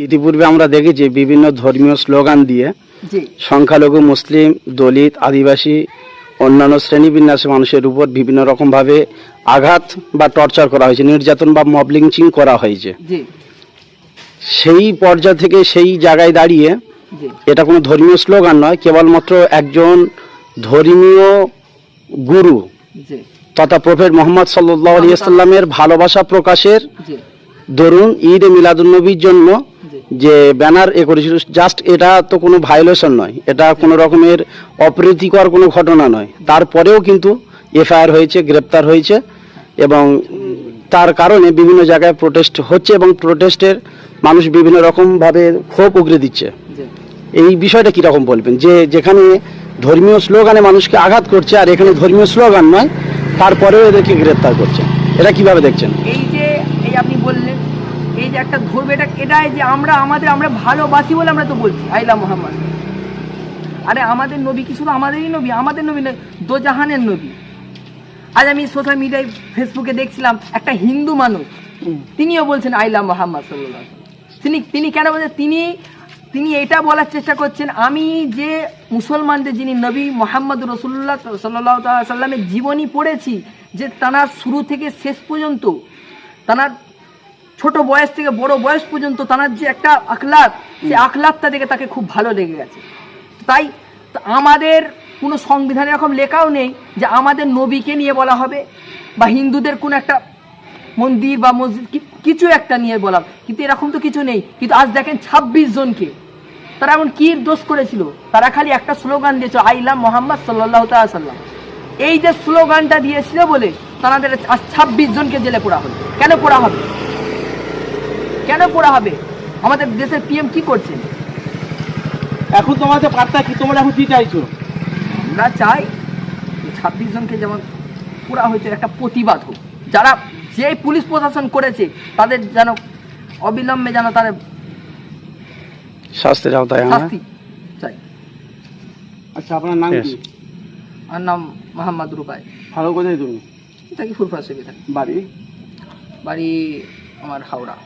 ইতিপূর্বে আমরা দেখেছি বিভিন্ন ধর্মীয় স্লোগান দিয়ে সংখ্যালঘু মুসলিম দলিত আদিবাসী অন্যান্য শ্রেণীবিন্যাসে মানুষের উপর বিভিন্ন রকমভাবে আঘাত বা টর্চার করা হয়েছে নির্যাতন বা মবলিংচিং করা হয়েছে। সেই পর্যায় থেকে সেই জায়গায় দাঁড়িয়ে এটা কোনো ধর্মীয় স্লোগান নয় কেবলমাত্র একজন ধর্মীয় গুরু তথা প্রফেট মোহাম্মদ সাল্লাহ আলিয়াল্লামের ভালোবাসা প্রকাশের দরুন ঈদ মিলাদুন্নবীর জন্য যে ব্যানার এ করেছিল জাস্ট এটা তো কোনো ভায়োলেশন নয়। এটা কোনো রকমের অপ্রীতিকর কোনো ঘটনা নয়। তারপরেও কিন্তু এফআইআর হয়েছে গ্রেপ্তার হয়েছে এবং তার কারণে বিভিন্ন জায়গায় প্রোটেস্ট হচ্ছে এবং প্রোটেস্টের মানুষ বিভিন্ন রকমভাবে ক্ষোভ উগরে দিচ্ছে। এই বিষয়টা কীরকম বলবেন? যে যেখানে ধর্মীয় স্লোগানে মানুষকে আঘাত করছে আর এখানে ধর্মীয় স্লোগান নয় তারপরেও এদেরকে গ্রেপ্তার করছে। এটা কীভাবে দেখছেন? এই যে এই আপনি বললেন এই যে একটা ধর্ম, এটা এটাই যে আমরা, আমাদের, আমরা ভালোবাসি বলে আমরা তো বলছি আইলা মোহাম্মদ। আরে আমাদের নবী কি শুধু আমাদেরই নবী? আমাদের নবী নয় দোজাহানের নবী। আজ আমি সোশ্যাল মিডিয়ায়, ফেসবুকে দেখছিলাম একটা হিন্দু মানুষ, তিনিও বলছেন আইলা মোহাম্মদ সাল্লাহ তিনি তিনি কেন বলছেন? তিনি তিনি এটা বলার চেষ্টা করছেন, আমি যে মুসলমানদের যিনি নবী মোহাম্মদ রসুল্লাহ সাল্লাহ সাল্লামের জীবনী পড়েছি, যে তানার শুরু থেকে শেষ পর্যন্ত, তানার ছোট বয়স থেকে বড় বয়স পর্যন্ত তানার যে একটা আখলাক সে আখলাকটা দেখে তাকে খুব ভালো লেগে গেছে। তাই তো আমাদের কোনো সংবিধানে এরকম লেখাও নেই যে আমাদের নবীকে নিয়ে বলা হবে বা হিন্দুদের কোনো একটা মন্দির বা মসজিদ কিছু একটা নিয়ে বলা কিন্তু এরকম তো কিছু নেই। কিন্তু আজ দেখেন ছাব্বিশ জনকে। তারা এমন কি দোষ করেছিল? তারা খালি একটা স্লোগান দিয়েছিল আইলাম মোহাম্মদ সাল্লাহ সাল্লাম। এই যে স্লোগানটা দিয়েছিল বলে তাদের আজ ছাব্বিশ জনকে জেলে পোড়া হবে কেন পোড়া হবে? কেন পোড়া হবে? আমাদের দেশের পিএম কি করছেন এখন তোমাদের পাত্তা কি? তোমরা এখন কি চাইছো? আমরা চাই ছাব্বিশ জনকে যেমন পুরা হয়েছে একটা প্রতিবাদ হোক। যারা যে পুলিশ প্রশাসন করেছে তাদের যেন অবিলম্বে যেন তাদের শাস্তির আওতায় আনা শাস্তি চাই। আচ্ছা আপনার নাম কি. আর নাম মোহাম্মদ রুবাই। ভালো কোথায় তুমি? থাকি ফুরফা সেবে থাকি বাড়ি? বাড়ি আমার হাওড়া।